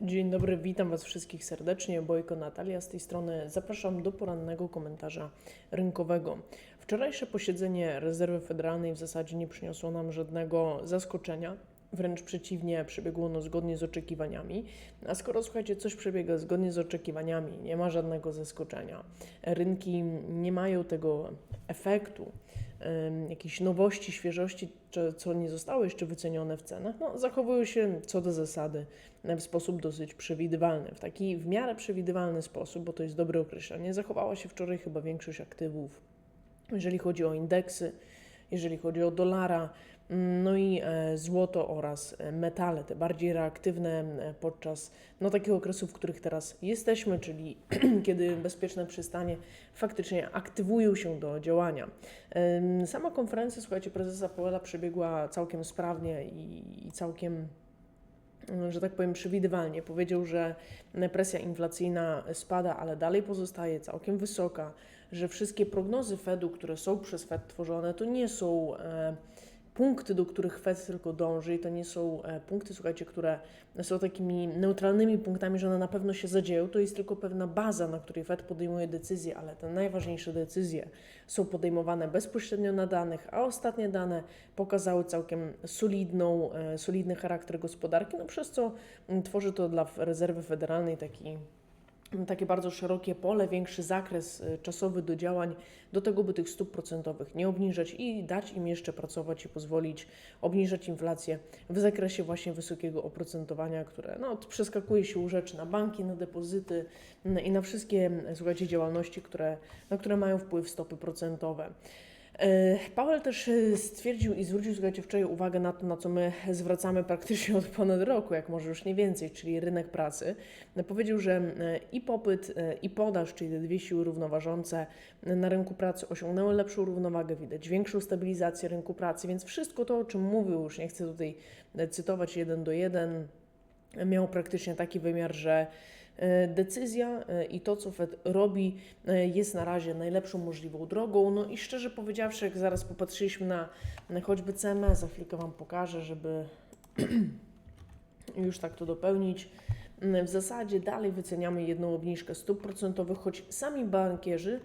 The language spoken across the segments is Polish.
Dzień dobry, witam Was wszystkich serdecznie. Bojko Natalia z tej strony. Zapraszam do porannego komentarza rynkowego. Wczorajsze posiedzenie Rezerwy Federalnej w zasadzie nie przyniosło nam żadnego zaskoczenia. Wręcz przeciwnie, przebiegło ono zgodnie z oczekiwaniami. A skoro słuchajcie, coś przebiega zgodnie z oczekiwaniami, nie ma żadnego zaskoczenia, rynki nie mają tego efektu, em, jakiejś nowości, świeżości, co nie zostało jeszcze wycenione w cenach, no, zachowują się co do zasady w sposób dosyć przewidywalny. W taki w miarę przewidywalny sposób, bo to jest dobre określenie, zachowała się wczoraj chyba większość aktywów, jeżeli chodzi o indeksy, jeżeli chodzi o dolara, no i e, złoto oraz e, metale, te bardziej reaktywne e, podczas no, takiego okresu, w których teraz jesteśmy, czyli kiedy bezpieczne przystanie faktycznie aktywują się do działania. Sama konferencja, słuchajcie, prezesa Powella przebiegła całkiem sprawnie i, i całkiem że tak powiem, przewidywalnie. Powiedział, że presja inflacyjna spada, ale dalej pozostaje całkiem wysoka, że wszystkie prognozy Fedu, które są przez Fed tworzone, to nie są e, punkty, do których Fed tylko dąży i to nie są e, punkty, słuchajcie, które są takimi neutralnymi punktami, że one na pewno się zadzieją. To jest tylko pewna baza, na której Fed podejmuje decyzje, ale te najważniejsze decyzje są podejmowane bezpośrednio na danych, a ostatnie dane pokazały całkiem solidną, e, solidny charakter gospodarki, no przez co tworzy to dla rezerwy federalnej taki takie bardzo szerokie pole, większy zakres y, czasowy do działań, do tego, by tych stóp procentowych nie obniżać i dać im jeszcze pracować i pozwolić obniżać inflację w zakresie właśnie wysokiego oprocentowania, które no, przeskakuje się u rzeczy na banki, na depozyty mm, i na wszystkie, słuchajcie, działalności, które, na które mają wpływ stopy procentowe. E, Powell też e, stwierdził i zwrócił, słuchajcie, wczoraj uwagę na to, na co my zwracamy praktycznie od ponad roku, jak może już nie więcej, czyli rynek pracy. E, Powiedział, że i popyt, i podaż, czyli te dwie siły równoważące na rynku pracy osiągnęły lepszą równowagę, widać większą stabilizację rynku pracy, więc wszystko to, o czym mówił, już nie chcę tutaj cytować jeden do jeden, miało praktycznie taki wymiar, że decyzja e, i to, co Fed robi, e, jest na razie najlepszą możliwą drogą. No i szczerze powiedziawszy, jak zaraz popatrzyliśmy na, na choćby CME, za chwilkę Wam pokażę, żeby już tak to dopełnić. W zasadzie dalej wyceniamy jedną obniżkę stóp procentowych, choć sami bankierzy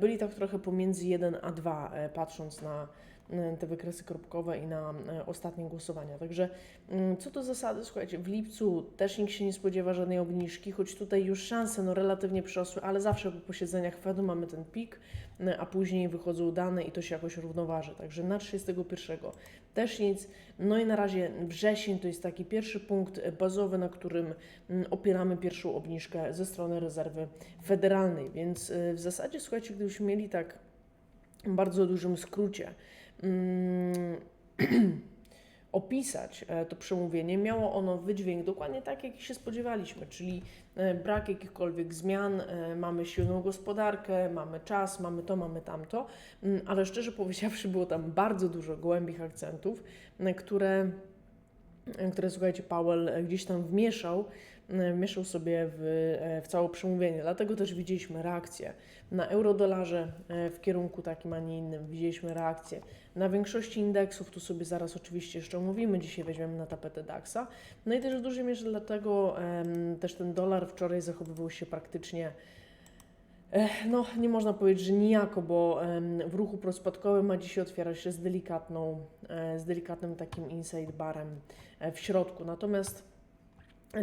byli tak trochę pomiędzy 1 a 2, patrząc na E, te wykresy kropkowe i na e, ostatnie głosowania. Także mm, co do zasady, słuchajcie, w lipcu też nikt się nie spodziewa żadnej obniżki, choć tutaj już szanse no, relatywnie przyrosły, ale zawsze po posiedzeniach Fedu mamy ten pik, e, a później wychodzą dane i to się jakoś równoważy. Także na 31 też nic. No i na razie wrzesień to jest taki pierwszy punkt bazowy, na którym mm, opieramy pierwszą obniżkę ze strony rezerwy federalnej. Więc w zasadzie, słuchajcie, gdybyśmy mieli tak bardzo dużym skrócie, opisać e, to przemówienie, miało ono wydźwięk dokładnie tak, jak się spodziewaliśmy, czyli e, brak jakichkolwiek zmian, e, mamy silną gospodarkę, mamy czas, mamy to, mamy tamto, mm, ale szczerze powiedziawszy, było tam bardzo dużo głębich akcentów, które które słuchajcie, Powell gdzieś tam wmieszał, wmieszał sobie w, w całe przemówienie. Dlatego też widzieliśmy reakcję na eurodolarze w kierunku takim, a nie innym. Widzieliśmy reakcję na większości indeksów, tu sobie zaraz oczywiście jeszcze omówimy, dzisiaj weźmiemy na tapetę DAXa. No i też w dużej mierze dlatego um, też ten dolar wczoraj zachowywał się praktycznie no, nie można powiedzieć, że nijako, bo w ruchu prospadkowym ma dzisiaj otwiera się z delikatną, e, z delikatnym takim inside barem e, w środku. Natomiast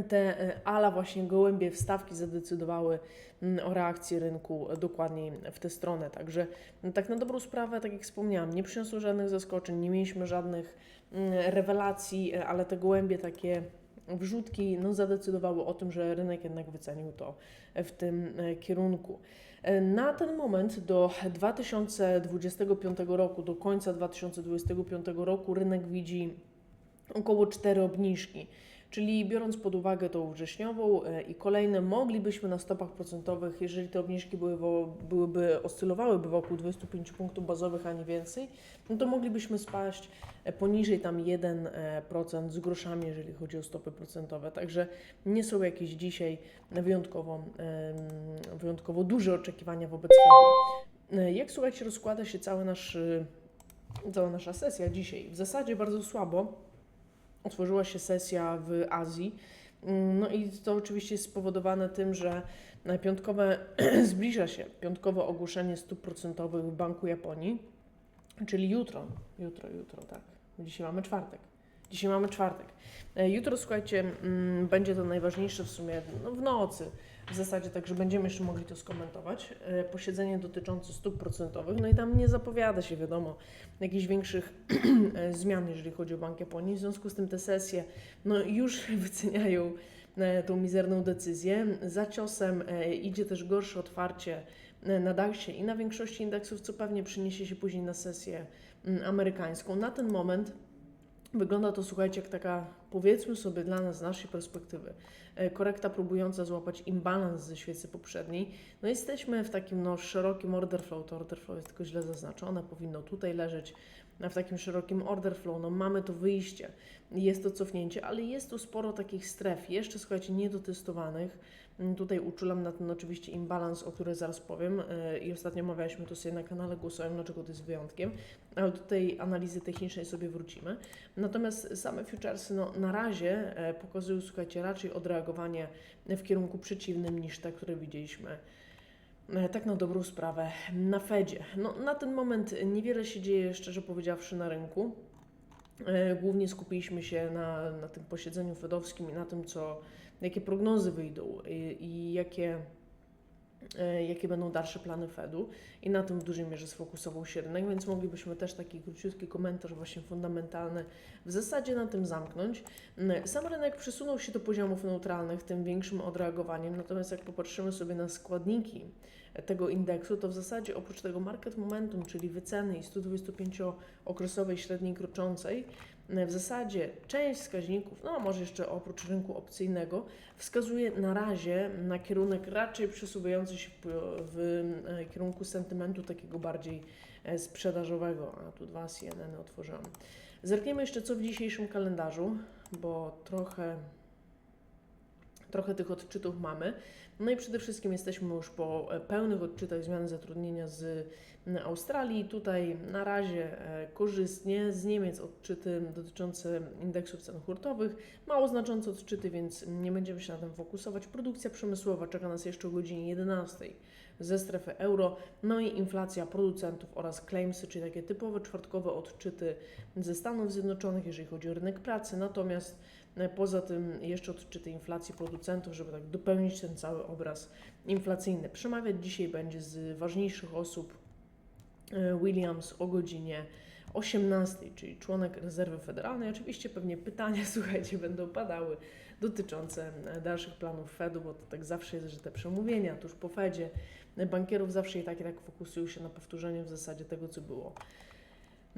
te e, ala właśnie gołębie wstawki zadecydowały mm, o reakcji rynku dokładniej w tę stronę. Także no, tak na dobrą sprawę, tak jak wspomniałam, nie przyniosło żadnych zaskoczeń, nie mieliśmy żadnych mm, rewelacji, ale te gołębie takie wrzutki no, zadecydowały o tym, że rynek jednak wycenił to w tym e, kierunku. E, na ten moment do 2025 roku, do końca 2025 roku rynek widzi około 4 obniżki. Czyli biorąc pod uwagę tą wrześniową e, i kolejne, moglibyśmy na stopach procentowych, jeżeli te obniżki były, byłyby oscylowałyby wokół 25 punktów bazowych, a nie więcej, no to moglibyśmy spaść e, poniżej tam 1% z groszami, jeżeli chodzi o stopy procentowe. Także nie są jakieś dzisiaj wyjątkowo, wyjątkowo duże oczekiwania wobec. E, jak słuchajcie, rozkłada się cały nasz, cała nasza sesja dzisiaj? W zasadzie bardzo słabo otworzyła się sesja w Azji. Mm, No i to oczywiście jest spowodowane tym, że piątkowe zbliża się piątkowe ogłoszenie stóp procentowych w Banku Japonii, czyli jutro, jutro, jutro, tak. Dzisiaj mamy czwartek. Dzisiaj mamy czwartek. E, Jutro, słuchajcie, mm, będzie to najważniejsze w sumie no, w nocy. W zasadzie także będziemy jeszcze mogli to skomentować. E, Posiedzenie dotyczące stóp procentowych, no i tam nie zapowiada się, wiadomo, jakichś większych e, zmian, jeżeli chodzi o Bank Japonii. W związku z tym te sesje no, już wyceniają e, tą mizerną decyzję. Za ciosem idzie też gorsze otwarcie na DAX-ie i na większości indeksów, co pewnie przyniesie się później na sesję mm, amerykańską. Na ten moment wygląda to, słuchajcie, jak taka, powiedzmy sobie dla nas, z naszej perspektywy, e, korekta próbująca złapać imbalans ze świecy poprzedniej. No jesteśmy w takim no, szerokim order flow, to order flow jest tylko źle zaznaczone, powinno tutaj leżeć, a w takim szerokim order flow, no mamy to wyjście, jest to cofnięcie, ale jest tu sporo takich stref, jeszcze słuchajcie, niedotestowanych. Tutaj uczulam na ten oczywiście imbalans, o którym zaraz powiem e, i ostatnio omawialiśmy to sobie na kanale głosowym, dlaczego to jest wyjątkiem, ale do tej analizy technicznej sobie wrócimy. Natomiast same futuresy no, na razie e, pokazują, słuchajcie, raczej odreagowanie w kierunku przeciwnym niż te, które widzieliśmy e, tak na dobrą sprawę na Fedzie. No, na ten moment niewiele się dzieje, szczerze powiedziawszy, na rynku. Głównie skupiliśmy się na, na tym posiedzeniu fedowskim i na tym, co, jakie prognozy wyjdą i, jakie, e, jakie będą dalsze plany Fedu. I na tym w dużej mierze sfokusował się rynek, więc moglibyśmy też taki króciutki komentarz właśnie fundamentalny w zasadzie na tym zamknąć. Mm, Sam rynek przesunął się do poziomów neutralnych, tym większym odreagowaniem, natomiast jak popatrzymy sobie na składniki tego indeksu, to w zasadzie oprócz tego market momentum, czyli wyceny i 125-okresowej średniej kroczącej, w zasadzie część wskaźników, no może jeszcze oprócz rynku opcyjnego, wskazuje na razie na kierunek raczej przesuwający się w, w e, kierunku sentymentu takiego bardziej e, sprzedażowego. A tu dwa CNN otworzyłam. Zerkniemy jeszcze co w dzisiejszym kalendarzu, bo trochę trochę tych odczytów mamy. No i przede wszystkim jesteśmy już po e, pełnych odczytach zmiany zatrudnienia z Australii. Tutaj na razie e, korzystnie z Niemiec odczyty dotyczące indeksów cen hurtowych. Mało znaczące odczyty, więc nie będziemy się na tym fokusować. Produkcja przemysłowa czeka nas jeszcze o godzinie 11 ze strefy euro. No i inflacja producentów oraz claimsy, czyli takie typowe czwartkowe odczyty ze Stanów Zjednoczonych, jeżeli chodzi o rynek pracy. Natomiast Poza tym jeszcze odczyty inflacji producentów, żeby tak dopełnić ten cały obraz inflacyjny. Przemawiać dzisiaj będzie z ważniejszych osób e, Williams o godzinie 18, czyli członek rezerwy federalnej. Oczywiście pewnie pytania, słuchajcie, będą padały dotyczące e, dalszych planów Fedu, bo to tak zawsze jest, że te przemówienia tuż po Fedzie bankierów zawsze i tak i tak fokusują się na powtórzeniu w zasadzie tego, co było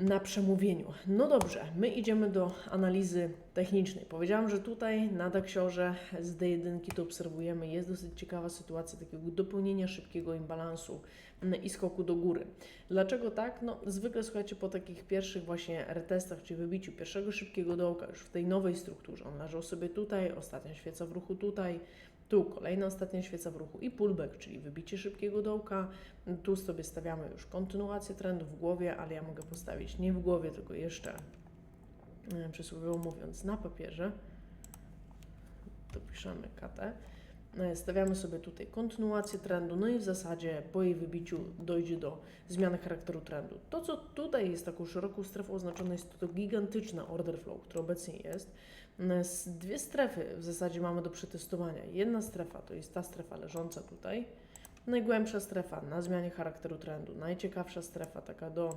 na przemówieniu. No dobrze, my idziemy do analizy technicznej. Powiedziałam, że tutaj na Daxiorze z D1 to obserwujemy, jest dosyć ciekawa sytuacja takiego dopełnienia szybkiego imbalansu mm, i skoku do góry. Dlaczego tak? No zwykle słuchajcie, po takich pierwszych właśnie retestach, czyli wybiciu pierwszego szybkiego dołka już w tej nowej strukturze, on leżał sobie tutaj, ostatnia świeca w ruchu tutaj, tu kolejna ostatnia świeca w ruchu i pullback, czyli wybicie szybkiego dołka. Tu sobie stawiamy już kontynuację trendu w głowie, ale ja mogę postawić nie w głowie, tylko jeszcze e, przysłowiowo mówiąc na papierze. Dopiszemy KT. E, Stawiamy sobie tutaj kontynuację trendu, no i w zasadzie po jej wybiciu dojdzie do zmiany charakteru trendu. To, co tutaj jest taką szeroką strefą oznaczone, jest to gigantyczna order flow, który obecnie jest. Z Dwie strefy w zasadzie mamy do przetestowania. Jedna strefa to jest ta strefa leżąca tutaj, najgłębsza strefa na zmianie charakteru trendu, najciekawsza strefa taka do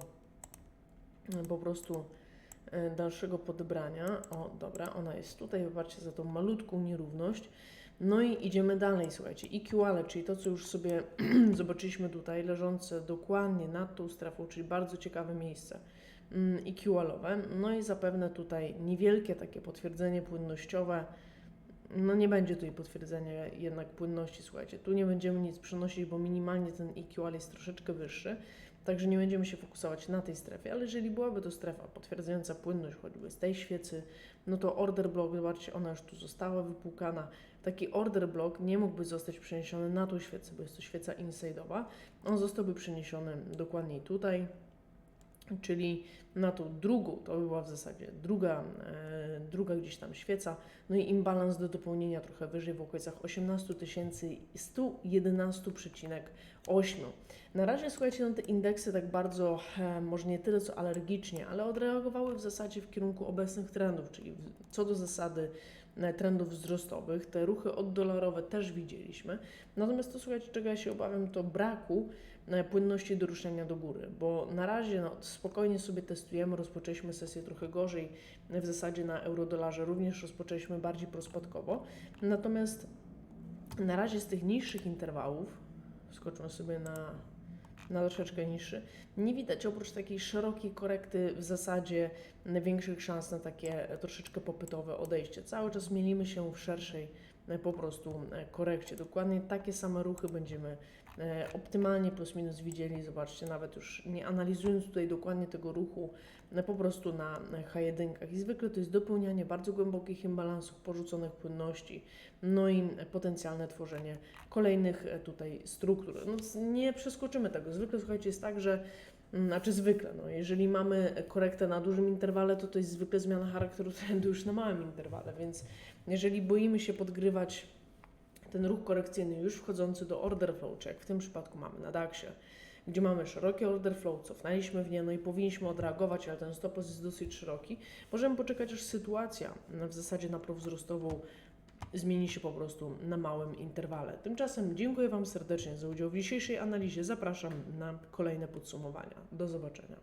e, po prostu e, dalszego podebrania. O, dobra, ona jest tutaj, wybaczcie za tą malutką nierówność. No i idziemy dalej, słuchajcie. EQL, czyli to, co już sobie zobaczyliśmy tutaj, leżące dokładnie nad tą strefą, czyli bardzo ciekawe miejsce mm, EQL-owe. No i zapewne tutaj niewielkie takie potwierdzenie płynnościowe. No nie będzie tutaj potwierdzenia jednak płynności, słuchajcie. Tu nie będziemy nic przynosić, bo minimalnie ten EQL jest troszeczkę wyższy. Także nie będziemy się fokusować na tej strefie, ale jeżeli byłaby to strefa potwierdzająca płynność choćby z tej świecy, no to order block, zobaczcie, ona już tu została wypłukana. Taki order block nie mógłby zostać przeniesiony na tą świecę, bo jest to świeca inside'owa. On zostałby przeniesiony dokładniej tutaj, czyli na tą drugą, to by była w zasadzie druga, e, druga gdzieś tam świeca, no i imbalans do dopełnienia trochę wyżej w okolicach 18 111,8. Na razie słuchajcie, no te indeksy tak bardzo, e, może nie tyle co alergicznie, ale odreagowały w zasadzie w kierunku obecnych trendów, czyli w, co do zasady e, trendów wzrostowych. Te ruchy oddolarowe też widzieliśmy. Natomiast to słuchajcie, czego ja się obawiam, to braku płynności do ruszenia do góry, bo na razie no, spokojnie sobie testujemy, rozpoczęliśmy sesję trochę gorzej, w zasadzie na eurodolarze również rozpoczęliśmy bardziej prospadkowo, natomiast na razie z tych niższych interwałów, skoczmy sobie na, na troszeczkę niższy, nie widać oprócz takiej szerokiej korekty w zasadzie większych szans na takie troszeczkę popytowe odejście. Cały czas mielimy się w szerszej e, po prostu e, korekcie. Dokładnie takie same ruchy będziemy e, optymalnie plus minus widzieli. Zobaczcie, nawet już nie analizując tutaj dokładnie tego ruchu, e, po prostu na H1. I zwykle to jest dopełnianie bardzo głębokich imbalansów, porzuconych płynności, no i potencjalne tworzenie kolejnych e, tutaj struktur. No, nie przeskoczymy tego. Zwykle, słuchajcie, jest tak, że mm, znaczy zwykle, no, jeżeli mamy korektę na dużym interwale, to to jest zwykle zmiana charakteru trendu już na małym interwale, więc jeżeli boimy się podgrywać ten ruch korekcyjny już wchodzący do order flow, czy jak w tym przypadku mamy na DAX-ie, gdzie mamy szeroki order flow, cofnęliśmy w nie, no i powinniśmy odreagować, ale ten stop jest dosyć szeroki, możemy poczekać, aż sytuacja w zasadzie na prowzrostową zmieni się po prostu na małym interwale. Tymczasem dziękuję Wam serdecznie za udział w dzisiejszej analizie. Zapraszam na kolejne podsumowania. Do zobaczenia.